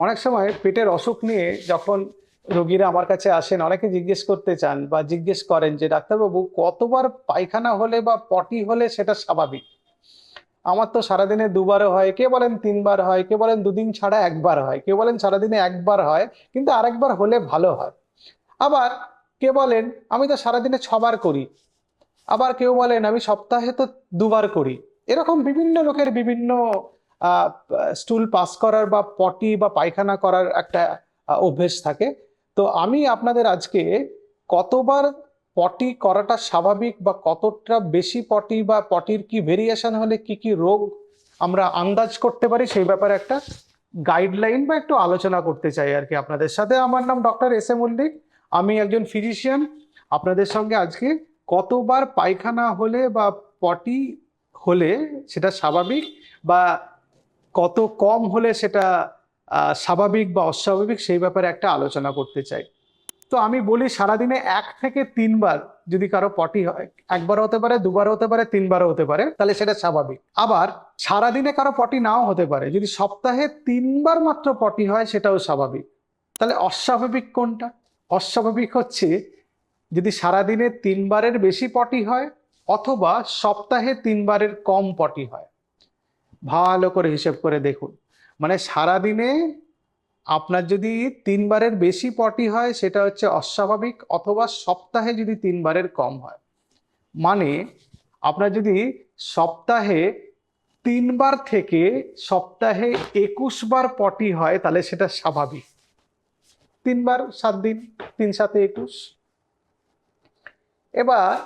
অনেক সময় পেটের অসুখ নিয়ে যখন রোগীরা আমার কাছে আসেন, অনেকে জিজ্ঞেস করতে চান বা জিজ্ঞেস করেন যে, ডাক্তারবাবু, কতবার পায়খানা হলে বা পটি হলে সেটা স্বাভাবিক? আমার তো সারাদিনে দুবারও হয়, কে বলেন তিনবার হয়, কে বলেন দুদিন ছাড়া একবার হয়, কে বলেন সারাদিনে একবার হয়, কিন্তু আরেকবার হলে ভালো হয়। আবার কে বলেন, আমি তো সারাদিনে ছবার করি। আবার কেউ বলেন, আমি সপ্তাহে তো দুবার করি। এরকম বিভিন্ন লোকের বিভিন্ন স্টুল পাস করার বা পটি বা পায়খানা করার একটা অভ্যেস থাকে। তো আমি আপনাদের আজকে কতবার পটি করাটা স্বাভাবিক বা কতটা বেশি পটি বা পটির কি ভেরিয়েশন হলে কি কি রোগ আমরা আন্দাজ করতে পারি, সেই ব্যাপারে একটা গাইডলাইন বা একটু আলোচনা করতে চাই আর কি আপনাদের সাথে। আমার নাম ডক্টর এস এ মল্লিক আমি একজন ফিজিশিয়ান আপনাদের সঙ্গে আজকে কতবার পায়খানা হলে বা পটি হলে সেটা স্বাভাবিক বা কত কম হলে সেটা স্বাভাবিক বা অস্বাভাবিক সেই ব্যাপারে একটা আলোচনা করতে চাই। তো আমি বলি সারাদিনে এক থেকে তিনবার যদি কারও পটি হয় একবার হতে পারে দুবার হতে পারে, তিনবারও হতে পারে, তাহলে সেটা স্বাভাবিক। আবার সারাদিনে কারও পটি নাও হতে পারে, যদি সপ্তাহে তিনবার মাত্র পটি হয়, সেটাও স্বাভাবিক। তাহলে অস্বাভাবিক কোনটা? অস্বাভাবিক হচ্ছে যদি সারাদিনে তিনবারের বেশি পটি হয়, অথবা সপ্তাহে তিনবারের কম পটি হয়। ভালো করে হিসেব করে দেখুন। মানে সারাদিনে আপনার যদি তিনবারের বেশি পটি হয়, সেটা হচ্ছে অস্বাভাবিক, অথবা সপ্তাহে যদি তিনবারের কম হয়। মানে আপনার যদি সপ্তাহে তিনবার থেকে সপ্তাহে একুশ বার পটি হয়, তাহলে সেটা স্বাভাবিক। তিনবার সাত দিন, তিন সাথে একুশ। এবার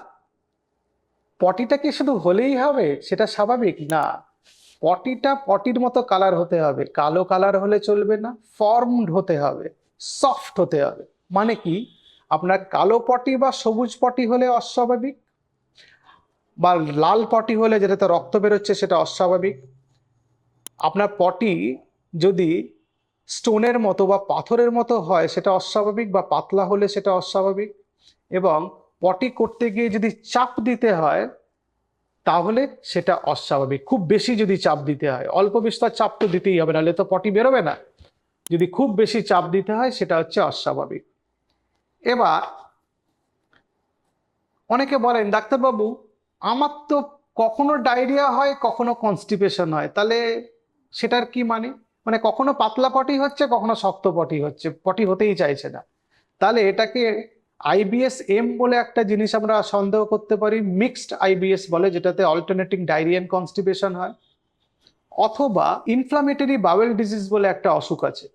পটিটা কি শুধু হলেই হবে? সেটা স্বাভাবিক? না। পটিটা পটির মতো কালার হতে হবে। কালো কালার হলে চলবে না ফর্মড হতে হবে সফট হতে হবে। মানে কি? আপনার কালো পটি বা সবুজ পটি হলে অস্বাভাবিক বা লাল পটি হলে যেটাতে রক্ত বেরোচ্ছে সেটা অস্বাভাবিক। আপনার পটি যদি স্টোনের মতো বা পাথরের মতো হয় সেটা অস্বাভাবিক বা পাতলা হলে সেটা অস্বাভাবিক। এবং পটি করতে গিয়ে যদি চাপ দিতে হয় তাহলে সেটা অস্বাভাবিক। খুব বেশি যদি চাপ দিতে হয়, অল্প বিস্তর চাপ তো দিতেই হবে, নাহলে তো পটি বেরোবে না। যদি খুব বেশি চাপ দিতে হয়, সেটা হচ্ছে অস্বাভাবিক। এবার অনেকে বলেন, ডাক্তারবাবু, আমার তো কখনো ডায়রিয়া হয়, কখনো কনস্টিপেশন হয়, তাহলে সেটার কি মানে? মানে কখনো পাতলা পটি হচ্ছে, কখনো শক্ত পটি হচ্ছে, পটি হতেই চাইছে না। তাহলে এটাকে আইবিএস এম বলে একটা জিনিস আমরা সন্দেহ করতে পারি মিক্সড আইবিএস বলে, যেটাতে অল্টারনেটিং ডায়রিয়ান কনস্টিপেশন হয়, অথবা ইনফ্লামেটরি বাওয়েল ডিজিজ বলে একটা অসুখ আছে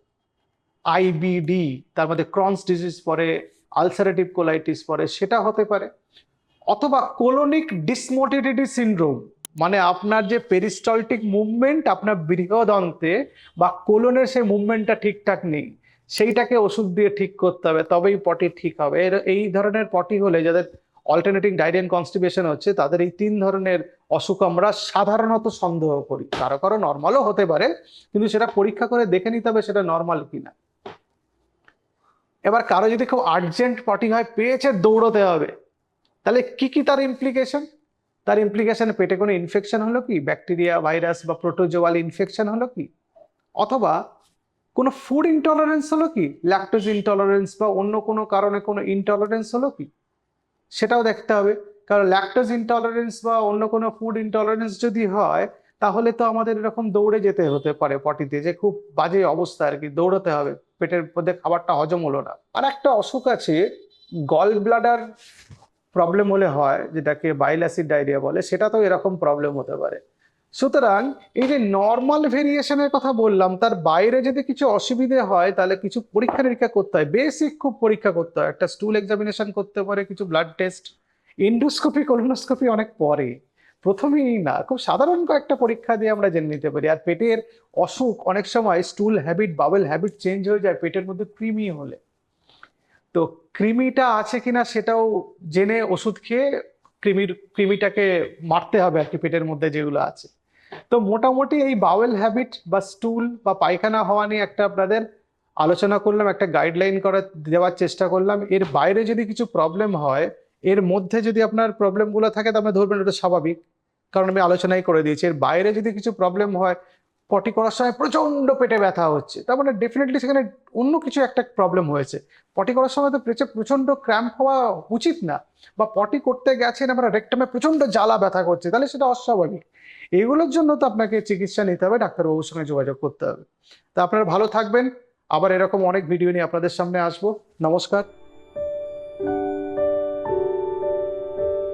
আইবিডি তার মধ্যে ক্রনস ডিজিজ পরে আলসারেটিভ কোলাইটিস পরে, সেটা হতে পারে, অথবা কোলোনিক ডিসমোটিলিটি সিনড্রোম মানে আপনার যে পেরিস্টলটিক মুভমেন্ট আপনার বৃহদন্তে বা কোলনের সেই মুভমেন্টটা ঠিকঠাক নেই। সেইটাকে ওষুধ দিয়ে ঠিক করতে হবে, তবেই পটি ঠিক হবে। এর, এই ধরনের পটি হলে যাদের অল্টারনেটিং ডায়রিয়ান কনস্টিপেশন হচ্ছে, তাদের এই তিন ধরনের অসুখ আমরা সাধারণত সন্দেহ করি। কারও কারও নর্মালও হতে পারে, কিন্তু সেটা পরীক্ষা করে দেখে নিতে হবে সেটা নর্মাল কিনা। এবার কারও যদি খুব আর্জেন্ট পটি হয়, পেয়েছে, দৌড়তে হবে, তাহলে কি কি তার ইমপ্লিকেশন তার ইমপ্লিকেশন পেটে কোনো ইনফেকশন হলো কি? ব্যাকটেরিয়া ভাইরাস বা প্রোটোজোয়াল ইনফেকশন হলো কি? অথবা কোনো ফুড ইনটলারেন্স হলো কি? ল্যাকটোজ ইনটলারেন্স বা অন্য কোনো কারণে কোনো ইনটলারেন্স হলো কি? সেটাও দেখতে হবে। কারণ ল্যাকটোজ ইনটলারেন্স বা অন্য কোনো ফুড ইনটলারেন্স যদি হয়, তাহলে তো আমাদের এরকম দৌড়ে যেতে হতে পারে পটিতে যে খুব বাজে অবস্থা আর কি, দৌড়াতে হবে। পেটের মধ্যে খাবারটা হজম হলো না। আর একটা অসুখ আছে গল ব্লাডার প্রবলেম হলে হয়, যেটাকে বাইল অ্যাসিড ডায়রিয়া বলে সেটা তো এরকম প্রবলেম হতে পারে। সুতরাং এই যে নর্মাল ভেরিয়েশনের কথা বললাম, তার বাইরে যদি কিছু অসুবিধে হয়, তাহলে কিছু পরীক্ষা নিরীক্ষা করতে হয়। বেসিক খুব পরীক্ষা করতে হয়। একটা স্টুল এক্সামিনেশন করতে পারে, কিছু ব্লাড টেস্ট ইন্ডোস্কোপি কোলোনোস্কোপি অনেক পরে। প্রথমেই না, খুব সাধারণ কয়েকটা পরীক্ষা দিয়ে আমরা জেনে নিতে পারি। আর পেটের অসুখ অনেক সময় stool habit bowel habit change হয়ে যায় পেটের মধ্যে কৃমি হলে। তো কৃমিটা আছে কিনা সেটাও জেনে ওষুধ খেয়ে কৃমির, কৃমিটাকে মারতে হবে আর কি পেটের মধ্যে যেগুলো আছে। তো মোটামুটি এই বাওয়েল হ্যাবিট বা স্টুল বা পায়খানা হওয়া নিয়ে একটা আপনাদের আলোচনা করলাম, একটা গাইডলাইন করা, দেওয়ার চেষ্টা করলাম। এর বাইরে যদি কিছু প্রবলেম হয়, এর মধ্যে যদি আপনার প্রবলেমগুলো থাকে, তাহলে ধরবেন ওটা স্বাভাবিক। কারণ আমি আলোচনাই করে দিয়েছি। এর বাইরে যদি কিছু প্রবলেম হয় পটি করার সময় প্রচণ্ড পেটে ব্যথা হচ্ছে। তার মানে ডেফিনেটলি সেখানে অন্য কিছু একটা প্রবলেম হয়েছে। পটি করার সময় তো পেটে প্রচণ্ড ক্র্যাম্প হওয়া উচিত না বা পটি করতে গেছেন আমরা রেকটামে প্রচণ্ড জ্বালা ব্যথা করছে, তাহলে সেটা অস্বাভাবিক। এগুলোর জন্য তো আপনাকে চিকিৎসা নিতে হবে, ডাক্তারবাবুর সঙ্গে যোগাযোগ করতে হবে। তা আপনারা ভালো থাকবেন। আবার এরকম অনেক ভিডিও নিয়ে আপনাদের সামনে আসব। নমস্কার।